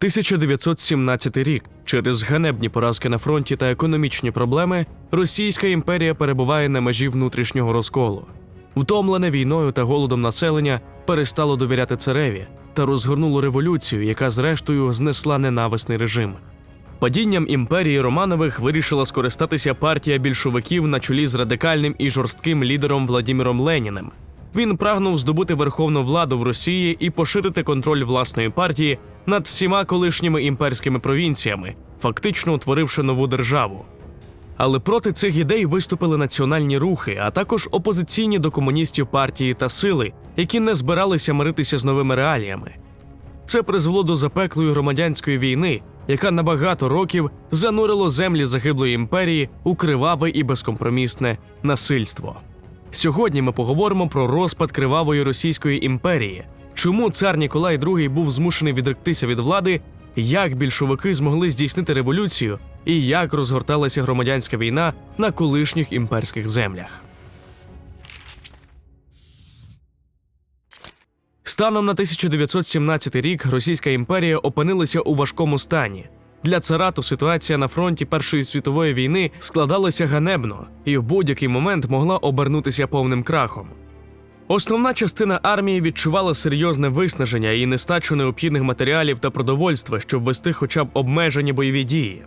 1917 рік. Через ганебні поразки на фронті та економічні проблеми Російська імперія перебуває на межі внутрішнього розколу. Утомлене війною та голодом населення перестало довіряти цареві та розгорнуло революцію, яка зрештою знесла ненависний режим. Падінням імперії Романових вирішила скористатися партія більшовиків на чолі з радикальним і жорстким лідером Владіміром Леніним. Він прагнув здобути верховну владу в Росії і поширити контроль власної партії над всіма колишніми імперськими провінціями, фактично утворивши нову державу. Але проти цих ідей виступили національні рухи, а також опозиційні до комуністів партії та сили, які не збиралися миритися з новими реаліями. Це призвело до запеклої громадянської війни, яка на багато років занурило землі загиблої імперії у криваве і безкомпромісне насильство. Сьогодні ми поговоримо про розпад кривавої Російської імперії, чому цар Ніколай II був змушений відректися від влади, як більшовики змогли здійснити революцію і як розгорталася громадянська війна на колишніх імперських землях. Станом на 1917 рік Російська імперія опинилася у важкому стані. Для царату ситуація на фронті Першої світової війни складалася ганебно і в будь-який момент могла обернутися повним крахом. Основна частина армії відчувала серйозне виснаження і нестачу необхідних матеріалів та продовольства, щоб вести хоча б обмежені бойові дії.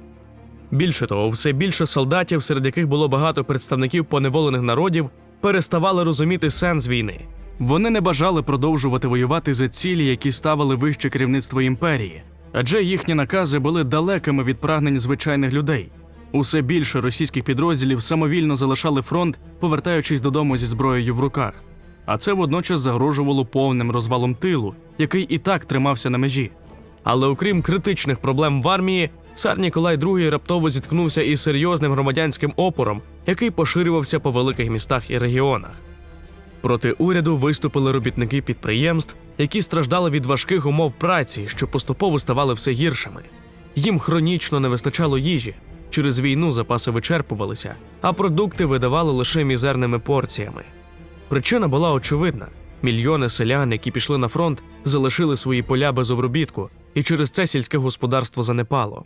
Більше того, все більше солдатів, серед яких було багато представників поневолених народів, переставали розуміти сенс війни. Вони не бажали продовжувати воювати за цілі, які ставили вище керівництво імперії, адже їхні накази були далекими від прагнень звичайних людей. Усе більше російських підрозділів самовільно залишали фронт, повертаючись додому зі зброєю в руках. А це водночас загрожувало повним розвалом тилу, який і так тримався на межі. Але окрім критичних проблем в армії, цар Ніколай II раптово зіткнувся із серйозним громадянським опором, який поширювався по великих містах і регіонах. Проти уряду виступили робітники підприємств, які страждали від важких умов праці, що поступово ставали все гіршими. Їм хронічно не вистачало їжі. Через війну запаси вичерпувалися, а продукти видавали лише мізерними порціями. Причина була очевидна: мільйони селян, які пішли на фронт, залишили свої поля без обробітку, і через це сільське господарство занепало.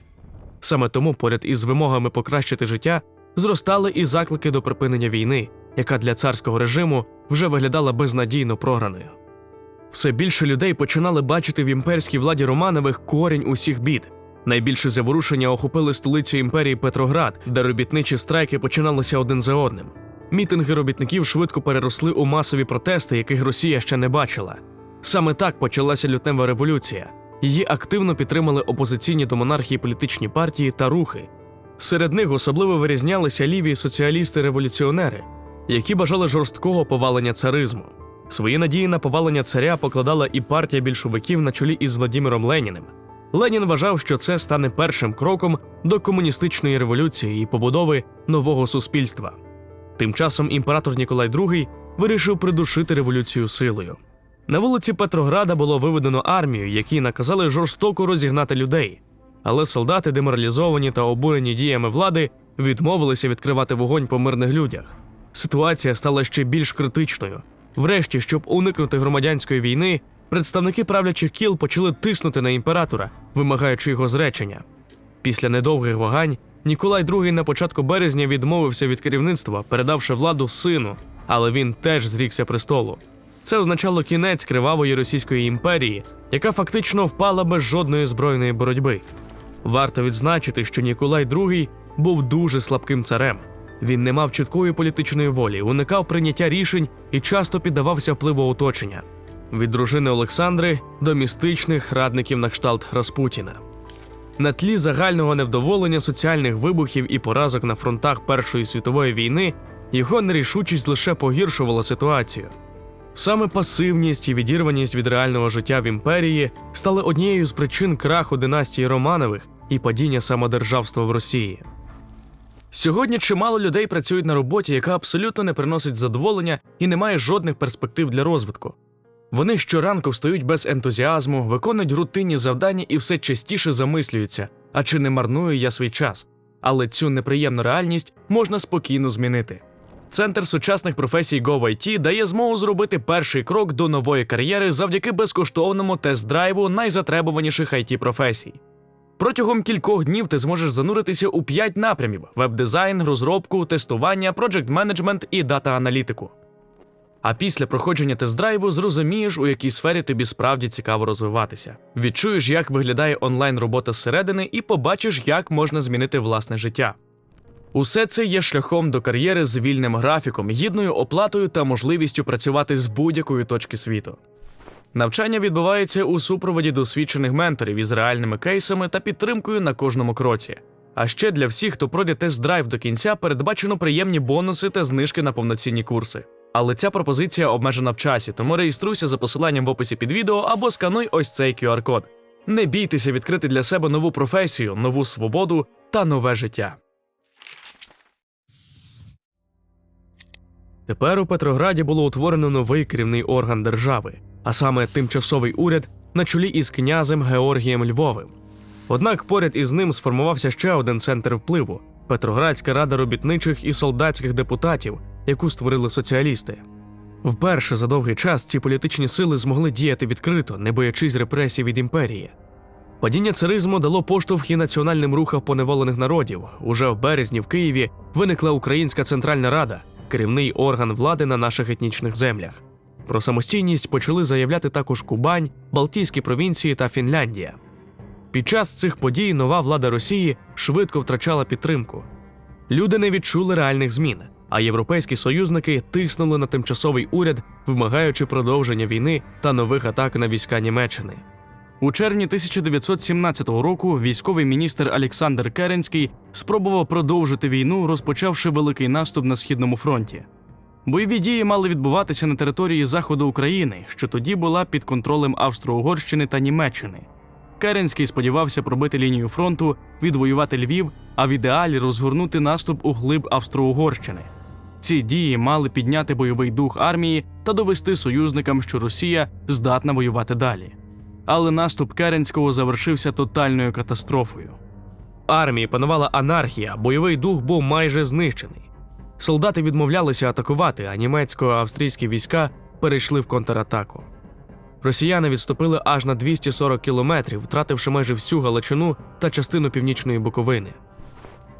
Саме тому, поряд із вимогами покращити життя, зростали і заклики до припинення війни, яка для царського режиму вже виглядала безнадійно програною. Все більше людей починали бачити в імперській владі Романових корінь усіх бід. Найбільше заворушення охопили столицю імперії Петроград, де робітничі страйки починалися один за одним. Мітинги робітників швидко переросли у масові протести, яких Росія ще не бачила. Саме так почалася лютнева революція. Її активно підтримали опозиційні до монархії політичні партії та рухи. Серед них особливо вирізнялися ліві соціалісти-революціонери, які бажали жорсткого повалення царизму. Свої надії на повалення царя покладала і партія більшовиків на чолі із Владіміром Леніним. Ленін вважав, що це стане першим кроком до комуністичної революції і побудови нового суспільства. Тим часом імператор Ніколай II вирішив придушити революцію силою. На вулиці Петрограда було виведено армію, які наказали жорстоко розігнати людей. Але солдати, деморалізовані та обурені діями влади, відмовилися відкривати вогонь по мирних людях. Ситуація стала ще більш критичною. Врешті, щоб уникнути громадянської війни, представники правлячих кіл почали тиснути на імператора, вимагаючи його зречення. Після недовгих вагань Ніколай II на початку березня відмовився від керівництва, передавши владу сину, але він теж зрікся престолу. Це означало кінець кривавої Російської імперії, яка фактично впала без жодної збройної боротьби. Варто відзначити, що Ніколай II був дуже слабким царем. Він не мав чіткої політичної волі, уникав прийняття рішень і часто піддавався впливу оточення від дружини Олександри до містичних радників на кшталт Распутіна. На тлі загального невдоволення соціальних вибухів і поразок на фронтах Першої світової війни його нерішучість лише погіршувала ситуацію. Саме пасивність і відірваність від реального життя в імперії стали однією з причин краху династії Романових і падіння самодержавства в Росії. Сьогодні чимало людей працюють на роботі, яка абсолютно не приносить задоволення і не має жодних перспектив для розвитку. Вони щоранку встають без ентузіазму, виконують рутинні завдання і все частіше замислюються, а чи не марную я свій час. Але цю неприємну реальність можна спокійно змінити. Центр сучасних професій GoIT дає змогу зробити перший крок до нової кар'єри завдяки безкоштовному тест-драйву найзатребуваніших it професій. Протягом кількох днів ти зможеш зануритися у п'ять напрямів: веб-дизайн, розробку, тестування, проджект менеджмент і дата-аналітику. А після проходження тест-драйву зрозумієш, у якій сфері тобі справді цікаво розвиватися. Відчуєш, як виглядає онлайн робота зсередини, і побачиш, як можна змінити власне життя. Усе це є шляхом до кар'єри з вільним графіком, гідною оплатою та можливістю працювати з будь-якої точки світу. Навчання відбувається у супроводі досвідчених менторів із реальними кейсами та підтримкою на кожному кроці. А ще для всіх, хто пройде тест-драйв до кінця, передбачено приємні бонуси та знижки на повноцінні курси. Але ця пропозиція обмежена в часі, тому реєструйся за посиланням в описі під відео або скануй ось цей QR-код. Не бійтеся відкрити для себе нову професію, нову свободу та нове життя. Тепер у Петрограді було утворено новий керівний орган держави, а саме тимчасовий уряд на чолі із князем Георгієм Львовим. Однак поряд із ним сформувався ще один центр впливу Петроградська рада робітничих і солдатських депутатів, яку створили соціалісти. Вперше за довгий час ці політичні сили змогли діяти відкрито, не боячись репресій від імперії. Падіння царизму дало поштовх і національним рухам поневолених народів. Уже в березні в Києві виникла Українська Центральна Рада, керівний орган влади на наших етнічних землях. Про самостійність почали заявляти також Кубань, Балтійські провінції та Фінляндія. Під час цих подій нова влада Росії швидко втрачала підтримку. Люди не відчули реальних змін, а європейські союзники тиснули на тимчасовий уряд, вимагаючи продовження війни та нових атак на війська Німеччини. У червні 1917 року військовий міністр Олександр Керенський спробував продовжити війну, розпочавши великий наступ на східному фронті. Бойові дії мали відбуватися на території заходу України, що тоді була під контролем Австро-Угорщини та Німеччини. Керенський сподівався пробити лінію фронту, відвоювати Львів, а в ідеалі розгорнути наступ у глиб Австро-Угорщини. Ці дії мали підняти бойовий дух армії та довести союзникам, що Росія здатна воювати далі. Але наступ Керенського завершився тотальною катастрофою. В армії панувала анархія, бойовий дух був майже знищений. Солдати відмовлялися атакувати, а німецько-австрійські війська перейшли в контратаку. Росіяни відступили аж на 240 кілометрів, втративши майже всю Галичину та частину північної Буковини.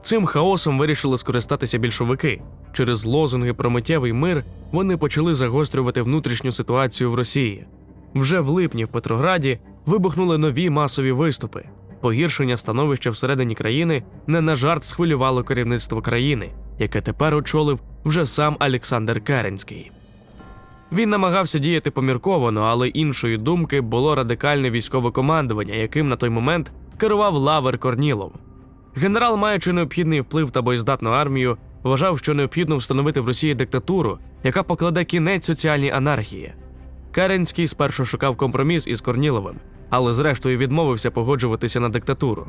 Цим хаосом вирішили скористатися більшовики. Через лозунги про миттєвий мир вони почали загострювати внутрішню ситуацію в Росії. Вже в липні в Петрограді вибухнули нові масові виступи. Погіршення становища всередині країни не на жарт схвилювало керівництво країни, яке тепер очолив вже сам Олександр Керенський. Він намагався діяти помірковано, але іншої думки було радикальне військове командування, яким на той момент керував Лавер Корнілов. Генерал, маючи необхідний вплив та боєздатну армію, вважав, що необхідно встановити в Росії диктатуру, яка покладе кінець соціальній анархії. Керенський спершу шукав компроміс із Корніловим, але зрештою відмовився погоджуватися на диктатуру.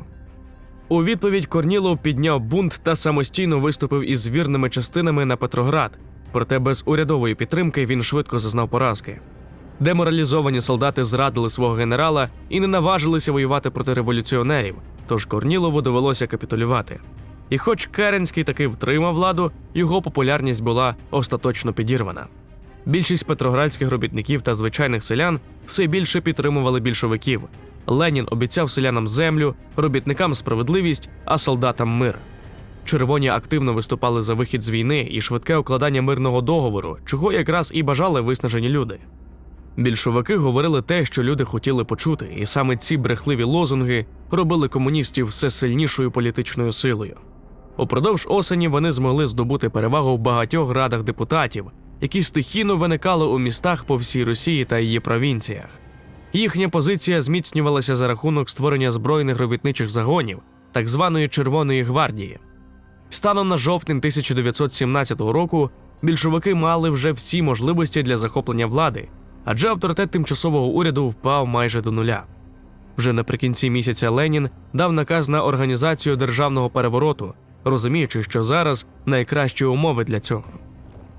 У відповідь Корнілов підняв бунт та самостійно виступив із вірними частинами на Петроград, проте без урядової підтримки він швидко зазнав поразки. Деморалізовані солдати зрадили свого генерала і не наважилися воювати проти революціонерів, тож Корнілову довелося капітулювати. І хоч Керенський таки втримав владу, його популярність була остаточно підірвана. Більшість петроградських робітників та звичайних селян все більше підтримували більшовиків. Ленін обіцяв селянам землю, робітникам справедливість, а солдатам мир. Червоні активно виступали за вихід з війни і швидке укладання мирного договору, чого якраз і бажали виснажені люди. Більшовики говорили те, що люди хотіли почути, і саме ці брехливі лозунги робили комуністів все сильнішою політичною силою. Упродовж осені вони змогли здобути перевагу в багатьох радах депутатів, які стихійно виникали у містах по всій Росії та її провінціях. Їхня позиція зміцнювалася за рахунок створення збройних робітничих загонів, так званої Червоної гвардії. Станом на жовтень 1917 року більшовики мали вже всі можливості для захоплення влади, адже авторитет тимчасового уряду впав майже до нуля. Вже наприкінці місяця Ленін дав наказ на організацію державного перевороту, розуміючи, що зараз найкращі умови для цього.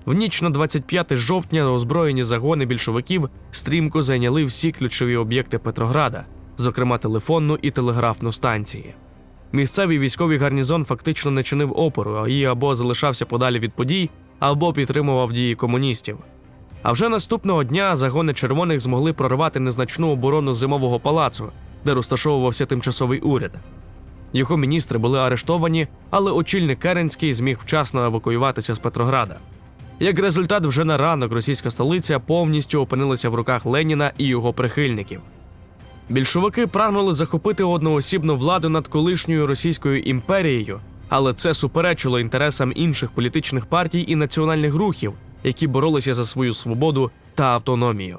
В ніч на 25 жовтня озброєні загони більшовиків стрімко зайняли всі ключові об'єкти Петрограда, зокрема телефонну і телеграфну станції. Місцевий військовий гарнізон фактично не чинив опору і або залишався подалі від подій, або підтримував дії комуністів. А вже наступного дня загони червоних змогли прорвати незначну оборону зимового палацу, де розташовувався тимчасовий уряд. Його міністри були арештовані, але очільник Керенський зміг вчасно евакуюватися з Петрограда. Як результат, вже на ранок російська столиця повністю опинилася в руках Леніна і його прихильників. Більшовики прагнули захопити одноосібну владу над колишньою Російською імперією, але це суперечило інтересам інших політичних партій і національних рухів, які боролися за свою свободу та автономію.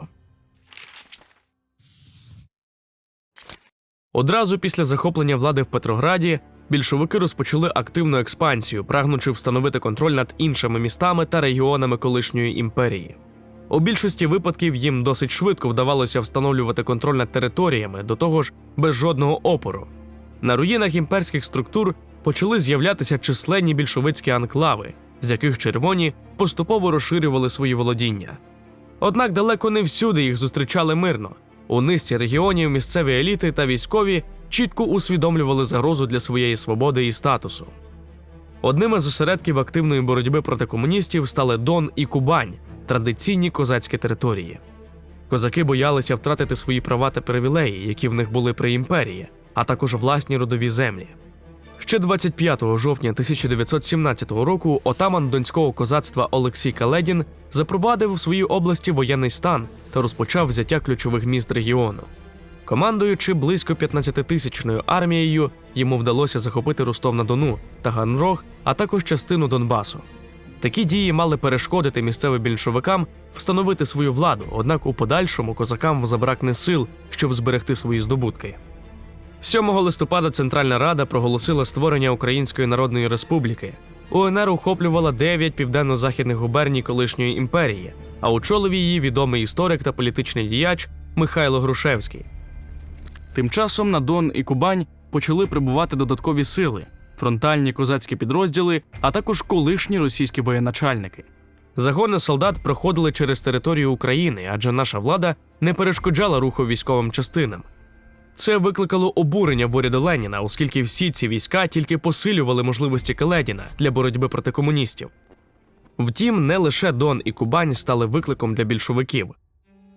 Одразу після захоплення влади в Петрограді більшовики розпочали активну експансію, прагнучи встановити контроль над іншими містами та регіонами колишньої імперії. У більшості випадків їм досить швидко вдавалося встановлювати контроль над територіями, до того ж без жодного опору. На руїнах імперських структур почали з'являтися численні більшовицькі анклави, з яких червоні поступово розширювали свої володіння. Однак далеко не всюди їх зустрічали мирно. У низці регіонів місцеві еліти та військові чітко усвідомлювали загрозу для своєї свободи і статусу. Одним із осередків активної боротьби проти комуністів стали Дон і Кубань, традиційні козацькі території. Козаки боялися втратити свої права та привілеї, які в них були при імперії, а також власні родові землі. Ще 25 жовтня 1917 року отаман донського козацтва Олексій Каледін запровадив у своїй області воєнний стан та розпочав взяття ключових міст регіону. Командуючи близько 15-тисячною армією, йому вдалося захопити Ростов-на-Дону, Таганрог, а також частину Донбасу. Такі дії мали перешкодити місцевим більшовикам встановити свою владу, однак у подальшому козакам забракне сил, щоб зберегти свої здобутки. 7 листопада Центральна Рада проголосила створення Української Народної Республіки. УНР охоплювала 9 південно-західних губерній колишньої імперії, а очолив її відомий історик та політичний діяч Михайло Грушевський. Тим часом на Дон і Кубань почали прибувати додаткові сили, фронтальні козацькі підрозділи, а також колишні російські воєначальники. Загони солдат проходили через територію України, адже наша влада не перешкоджала руху військовим частинам. Це викликало обурення в уряду Леніна, оскільки всі ці війська тільки посилювали можливості Келедіна для боротьби проти комуністів. Втім, не лише Дон і Кубань стали викликом для більшовиків.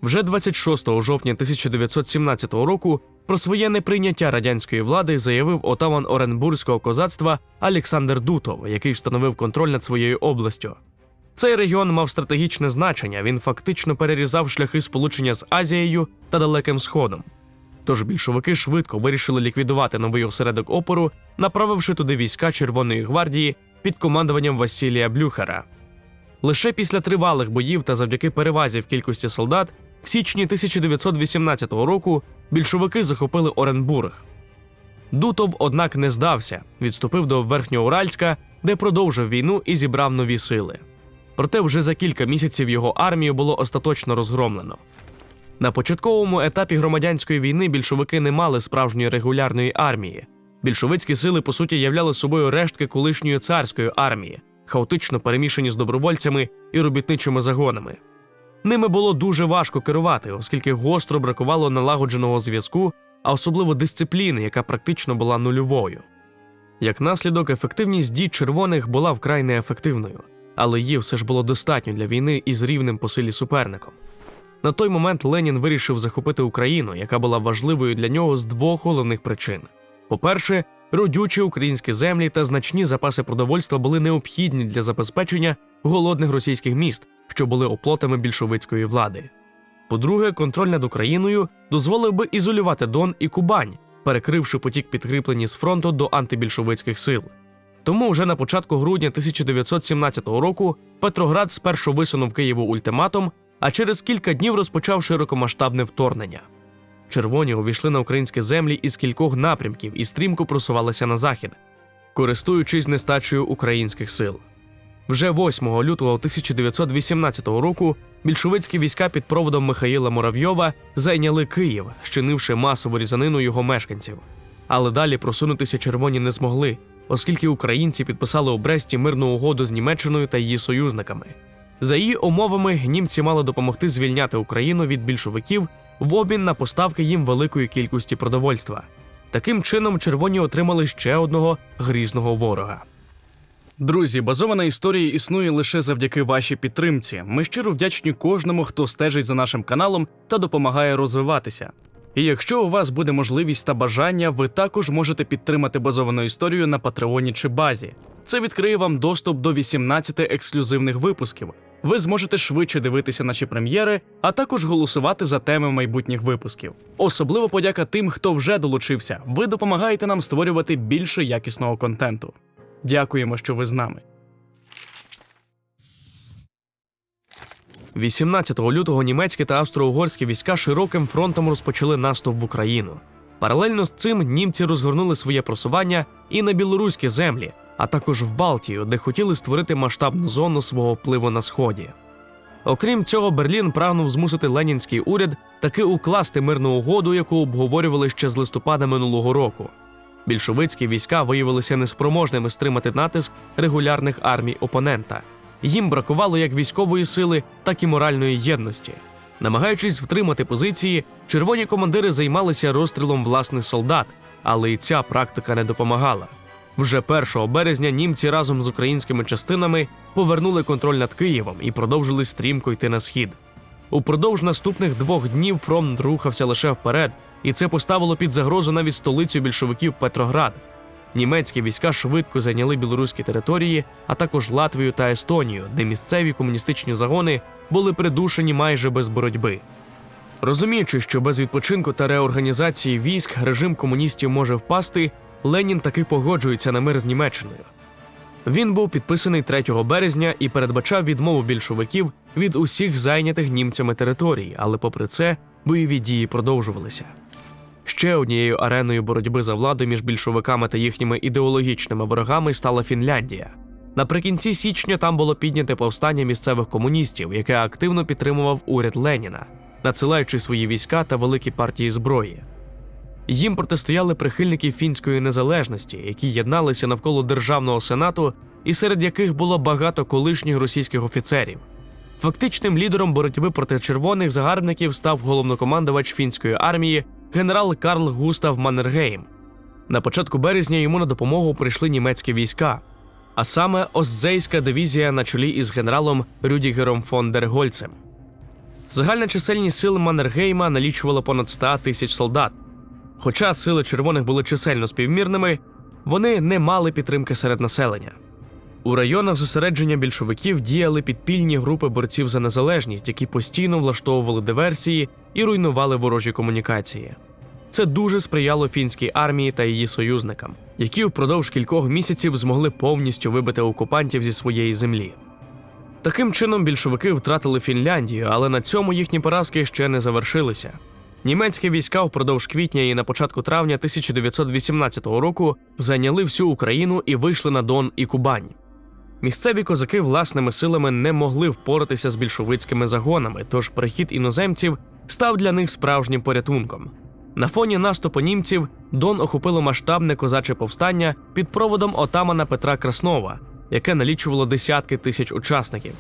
Вже 26 жовтня 1917 року про своє неприйняття радянської влади заявив отаман Оренбурзького козацтва Олександр Дутов, який встановив контроль над своєю областю. Цей регіон мав стратегічне значення, він фактично перерізав шляхи сполучення з Азією та Далеким Сходом. Тож більшовики швидко вирішили ліквідувати новий осередок опору, направивши туди війська Червоної гвардії під командуванням Василія Блюхера. Лише після тривалих боїв та завдяки перевазі в кількості солдат в січні 1918 року більшовики захопили Оренбург. Дутов, однак, не здався, відступив до Верхньоуральська, де продовжив війну і зібрав нові сили. Проте вже за кілька місяців його армію було остаточно розгромлено. На початковому етапі громадянської війни більшовики не мали справжньої регулярної армії. Більшовицькі сили, по суті, являли собою рештки колишньої царської армії, хаотично перемішані з добровольцями і робітничими загонами. Ними було дуже важко керувати, оскільки гостро бракувало налагодженого зв'язку, а особливо дисципліни, яка практично була нульовою. Як наслідок, ефективність дій червоних була вкрай неефективною, але її все ж було достатньо для війни із рівним по силі суперником. На той момент Ленін вирішив захопити Україну, яка була важливою для нього з двох головних причин: по-перше, родючі українські землі та значні запаси продовольства були необхідні для забезпечення голодних російських міст, що були оплотами більшовицької влади. По-друге, контроль над Україною дозволив би ізолювати Дон і Кубань, перекривши потік підкріплені з фронту до антибільшовицьких сил. Тому вже на початку грудня 1917 року Петроград спершу висунув Києву ультиматум, а через кілька днів розпочав широкомасштабне вторгнення. Червоні увійшли на українські землі із кількох напрямків і стрімко просувалися на захід, користуючись нестачею українських сил. Вже 8 лютого 1918 року більшовицькі війська під проводом Михаїла Муравйова зайняли Київ, щинивши масову різанину його мешканців. Але далі просунутися червоні не змогли, оскільки українці підписали у Бресті мирну угоду з Німеччиною та її союзниками. За її умовами, німці мали допомогти звільняти Україну від більшовиків в обмін на поставки їм великої кількості продовольства. Таким чином, червоні отримали ще одного грізного ворога. Друзі, базована історія існує лише завдяки вашій підтримці. Ми щиро вдячні кожному, хто стежить за нашим каналом та допомагає розвиватися. І якщо у вас буде можливість та бажання, ви також можете підтримати базовану історію на Патреоні чи базі. Це відкриє вам доступ до 18 ексклюзивних випусків. Ви зможете швидше дивитися наші прем'єри, а також голосувати за теми майбутніх випусків. Особливо подяка тим, хто вже долучився. Ви допомагаєте нам створювати більше якісного контенту. Дякуємо, що ви з нами. 18 лютого німецькі та австро-угорські війська широким фронтом розпочали наступ в Україну. Паралельно з цим німці розгорнули своє просування і на білоруські землі, а також в Балтію, де хотіли створити масштабну зону свого впливу на сході. Окрім цього, Берлін прагнув змусити ленінський уряд таки укласти мирну угоду, яку обговорювали ще з листопада минулого року. Більшовицькі війська виявилися неспроможними стримати натиск регулярних армій опонента. Їм бракувало як військової сили, так і моральної єдності. Намагаючись втримати позиції, червоні командири займалися розстрілом власних солдат, але і ця практика не допомагала. Вже 1 березня німці разом з українськими частинами повернули контроль над Києвом і продовжили стрімко йти на схід. Упродовж наступних двох днів фронт рухався лише вперед, і це поставило під загрозу навіть столицю більшовиків Петроград. Німецькі війська швидко зайняли білоруські території, а також Латвію та Естонію, де місцеві комуністичні загони були придушені майже без боротьби. Розуміючи, що без відпочинку та реорганізації військ режим комуністів може впасти, Ленін таки погоджується на мир з Німеччиною. Він був підписаний 3 березня і передбачав відмову більшовиків від усіх зайнятих німцями територій, але попри це бойові дії продовжувалися. Ще однією ареною боротьби за владу між більшовиками та їхніми ідеологічними ворогами стала Фінляндія. Наприкінці січня там було підняте повстання місцевих комуністів, яке активно підтримував уряд Леніна, надсилаючи свої війська та великі партії зброї. Їм протистояли прихильники фінської незалежності, які єдналися навколо державного сенату, і серед яких було багато колишніх російських офіцерів. Фактичним лідером боротьби проти червоних загарбників став головнокомандувач фінської армії генерал Карл Густав Маннергейм. На початку березня йому на допомогу прийшли німецькі війська, а саме Остзейська дивізія на чолі із генералом Рюдігером фон дер Гольцем. Загальна чисельність сил Маннергейма налічувала понад 100 тисяч солдат. Хоча сили червоних були чисельно співмірними, вони не мали підтримки серед населення. У районах зосередження більшовиків діяли підпільні групи борців за незалежність, які постійно влаштовували диверсії і руйнували ворожі комунікації. Це дуже сприяло фінській армії та її союзникам, які впродовж кількох місяців змогли повністю вибити окупантів зі своєї землі. Таким чином більшовики втратили Фінляндію, але на цьому їхні поразки ще не завершилися. Німецькі війська впродовж квітня і на початку травня 1918 року зайняли всю Україну і вийшли на Дон і Кубань. Місцеві козаки власними силами не могли впоратися з більшовицькими загонами, тож прихід іноземців став для них справжнім порятунком. На фоні наступу німців Дон охопило масштабне козаче повстання під проводом отамана Петра Краснова, яке налічувало десятки тисяч учасників.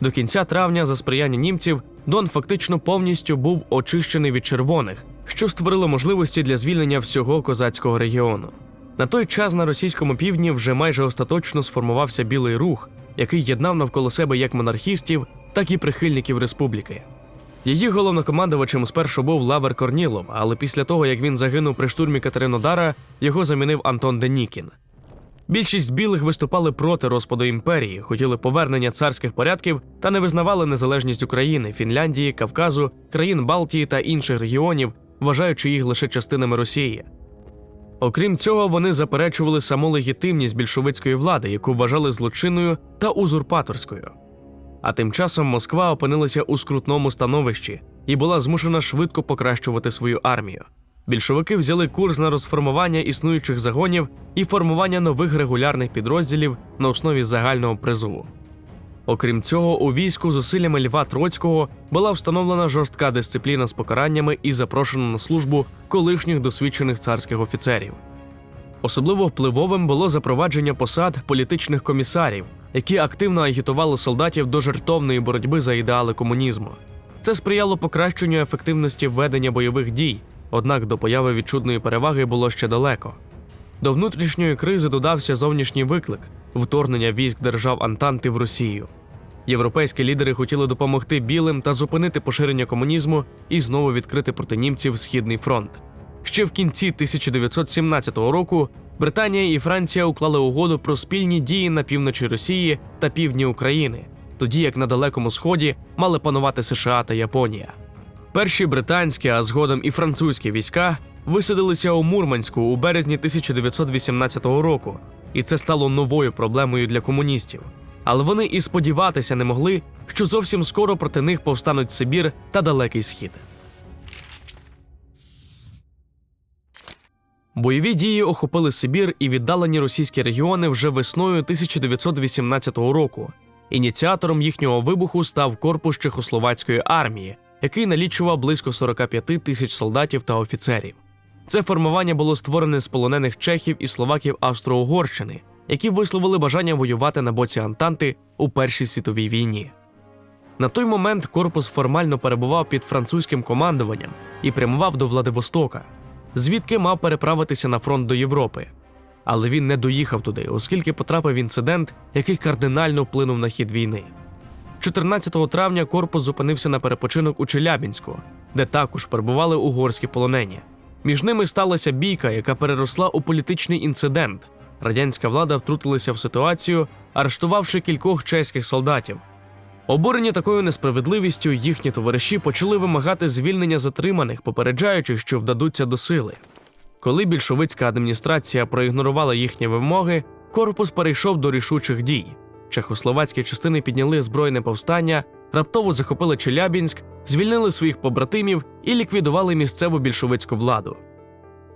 До кінця травня, за сприяння німців, Дон фактично повністю був очищений від червоних, що створило можливості для звільнення всього козацького регіону. На той час на російському півдні вже майже остаточно сформувався білий рух, який єднав навколо себе як монархістів, так і прихильників республіки. Її головнокомандувачем спершу був Лавер Корнілов, але після того, як він загинув при штурмі Катеринодара, його замінив Антон Денікін. Більшість білих виступали проти розпаду імперії, хотіли повернення царських порядків та не визнавали незалежність України, Фінляндії, Кавказу, країн Балтії та інших регіонів, вважаючи їх лише частинами Росії. Окрім цього, вони заперечували саму легітимність більшовицької влади, яку вважали злочинною та узурпаторською. А тим часом Москва опинилася у скрутному становищі і була змушена швидко покращувати свою армію. Більшовики взяли курс на розформування існуючих загонів і формування нових регулярних підрозділів на основі загального призову. Окрім цього, у війську зусиллями Льва Троцького була встановлена жорстка дисципліна з покараннями і запрошено на службу колишніх досвідчених царських офіцерів. Особливо впливовим було запровадження посад політичних комісарів, які активно агітували солдатів до жертовної боротьби за ідеали комунізму. Це сприяло покращенню ефективності ведення бойових дій, однак до появи відчутної переваги було ще далеко. До внутрішньої кризи додався зовнішній виклик вторгнення військ держав Антанти в Росію. Європейські лідери хотіли допомогти білим та зупинити поширення комунізму і знову відкрити проти німців східний фронт. Ще в кінці 1917 року Британія і Франція уклали угоду про спільні дії на півночі Росії та півдні України, тоді як на далекому сході мали панувати США та Японія. Перші британські, а згодом і французькі війська висадилися у Мурманську у березні 1918 року, і це стало новою проблемою для комуністів. Але вони і сподіватися не могли, що зовсім скоро проти них повстануть Сибір та Далекий Схід. Бойові дії охопили Сибір і віддалені російські регіони вже весною 1918 року. Ініціатором їхнього вибуху став корпус Чехословацької армії, який налічував близько 45 тисяч солдатів та офіцерів. Це формування було створене з полонених чехів і словаків Австро-Угорщини, які висловили бажання воювати на боці Антанти у Першій світовій війні. На той момент корпус формально перебував під французьким командуванням і прямував до Владивостока, звідки мав переправитися на фронт до Європи. Але він не доїхав туди, оскільки потрапив інцидент, який кардинально вплинув на хід війни. 14 травня корпус зупинився на перепочинок у Челябінську, де також перебували угорські полонені. Між ними сталася бійка, яка переросла у політичний інцидент. Радянська влада втрутилася в ситуацію, арештувавши кількох чеських солдатів. Обурені такою несправедливістю, їхні товариші почали вимагати звільнення затриманих, попереджаючи, що вдадуться до сили. Коли більшовицька адміністрація проігнорувала їхні вимоги, корпус перейшов до рішучих дій. Чехословацькі частини підняли збройне повстання, раптово захопили Челябінськ, звільнили своїх побратимів і ліквідували місцеву більшовицьку владу.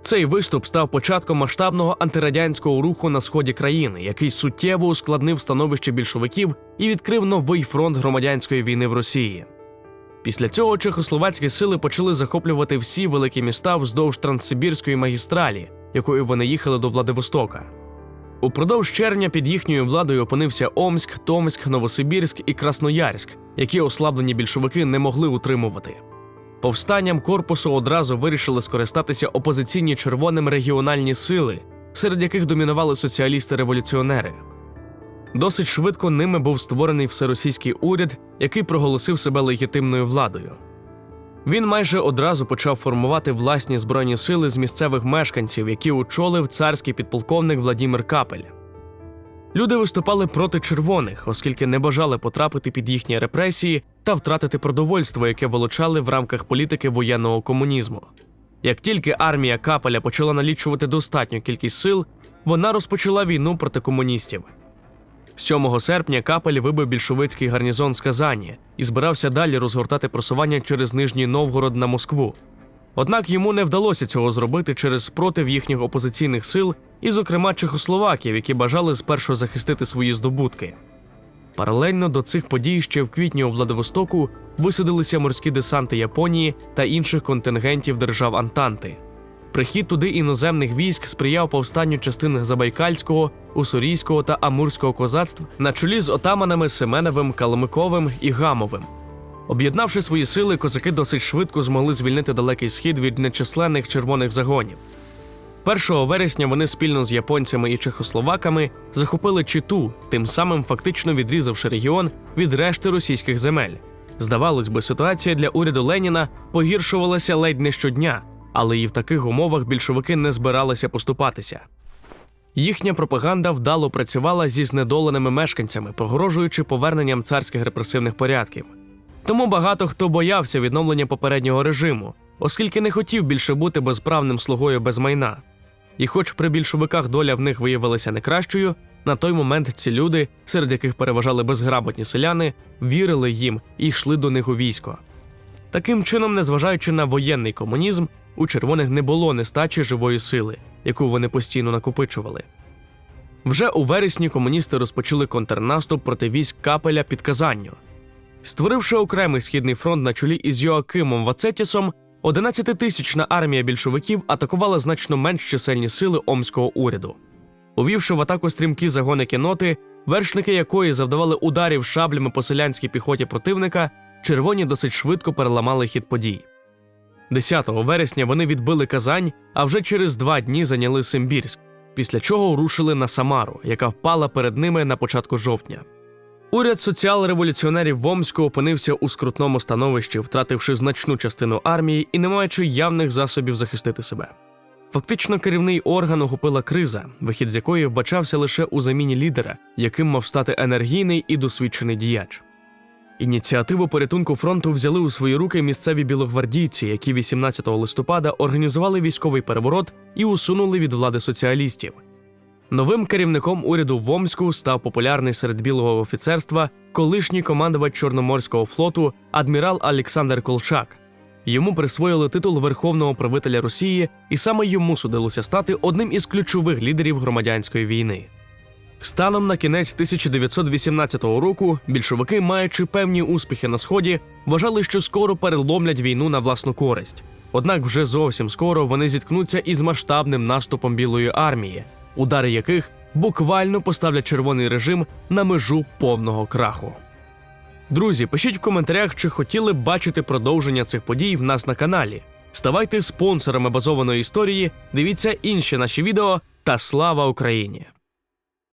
Цей виступ став початком масштабного антирадянського руху на сході країни, який суттєво ускладнив становище більшовиків і відкрив новий фронт громадянської війни в Росії. Після цього чехословацькі сили почали захоплювати всі великі міста вздовж Транссибірської магістралі, якою вони їхали до Владивостока. Упродовж червня під їхньою владою опинився Омськ, Томськ, Новосибірськ і Красноярськ, які ослаблені більшовики не могли утримувати. Повстанням корпусу одразу вирішили скористатися опозиційні червоним регіональні сили, серед яких домінували соціалісти-революціонери. Досить швидко ними був створений всеросійський уряд, який проголосив себе легітимною владою. Він майже одразу почав формувати власні збройні сили з місцевих мешканців, які очолив царський підполковник Владімир Капель. Люди виступали проти червоних, оскільки не бажали потрапити під їхні репресії та втратити продовольство, яке вилучали в рамках політики воєнного комунізму. Як тільки армія Капеля почала налічувати достатню кількість сил, вона розпочала війну проти комуністів. 7 серпня Капель вибив більшовицький гарнізон з Казані і збирався далі розгортати просування через Нижній Новгород на Москву. Однак йому не вдалося цього зробити через спротив їхніх опозиційних сил, і, зокрема, чехословаків, які бажали спершу захистити свої здобутки. Паралельно до цих подій ще в квітні у Владивостоку висадилися морські десанти Японії та інших контингентів держав Антанти. Прихід туди іноземних військ сприяв повстанню частин Забайкальського, Уссурійського та Амурського козацтв на чолі з отаманами Семеновим, Калмиковим і Гамовим. Об'єднавши свої сили, козаки досить швидко змогли звільнити далекий схід від нечисленних червоних загонів. 1 вересня вони спільно з японцями і чехословаками захопили Читу, тим самим фактично відрізавши регіон від решти російських земель. Здавалось би, ситуація для уряду Леніна погіршувалася ледь не щодня, але і в таких умовах більшовики не збиралися поступатися. Їхня пропаганда вдало працювала зі знедоленими мешканцями, погрожуючи поверненням царських репресивних порядків. Тому багато хто боявся відновлення попереднього режиму, оскільки не хотів більше бути безправним слугою без майна. І хоч при більшовиках доля в них виявилася не кращою, на той момент ці люди, серед яких переважали безграмотні селяни, вірили їм і йшли до них у військо. Таким чином, незважаючи на воєнний комунізм, у червоних не було нестачі живої сили, яку вони постійно накопичували. Вже у вересні комуністи розпочали контрнаступ проти військ Капеля під Казанню. Створивши окремий східний фронт на чолі із Йоакимом Вацетісом, 11-тисячна армія більшовиків атакувала значно менш чисельні сили омського уряду. Увівши в атаку стрімкі загони кіноти, вершники якої завдавали ударів шаблями по селянській піхоті противника, червоні досить швидко переламали хід подій. 10 вересня вони відбили Казань, а вже через два дні зайняли Симбірськ. після чого рушили на Самару, яка впала перед ними на початку жовтня. Уряд соціал-революціонерів в Омську опинився у скрутному становищі, втративши значну частину армії і не маючи явних засобів захистити себе. Фактично, керівний орган охопила криза, вихід з якої вбачався лише у заміні лідера, яким мав стати енергійний і досвідчений діяч. Ініціативу порятунку фронту взяли у свої руки місцеві білогвардійці, які 18 листопада організували військовий переворот і усунули від влади соціалістів. Новим керівником уряду в Омську став популярний серед білого офіцерства колишній командувач Чорноморського флоту адмірал Олександр Колчак. Йому присвоїли титул верховного правителя Росії, і саме йому судилося стати одним із ключових лідерів громадянської війни. Станом на кінець 1918 року більшовики, маючи певні успіхи на сході, вважали, що скоро переломлять війну на власну користь. Однак вже зовсім скоро вони зіткнуться із масштабним наступом білої армії, удари яких буквально поставлять червоний режим на межу повного краху. Друзі, пишіть в коментарях, чи хотіли б бачити продовження цих подій в нас на каналі. Ставайте спонсорами базованої історії, дивіться інші наші відео та слава Україні!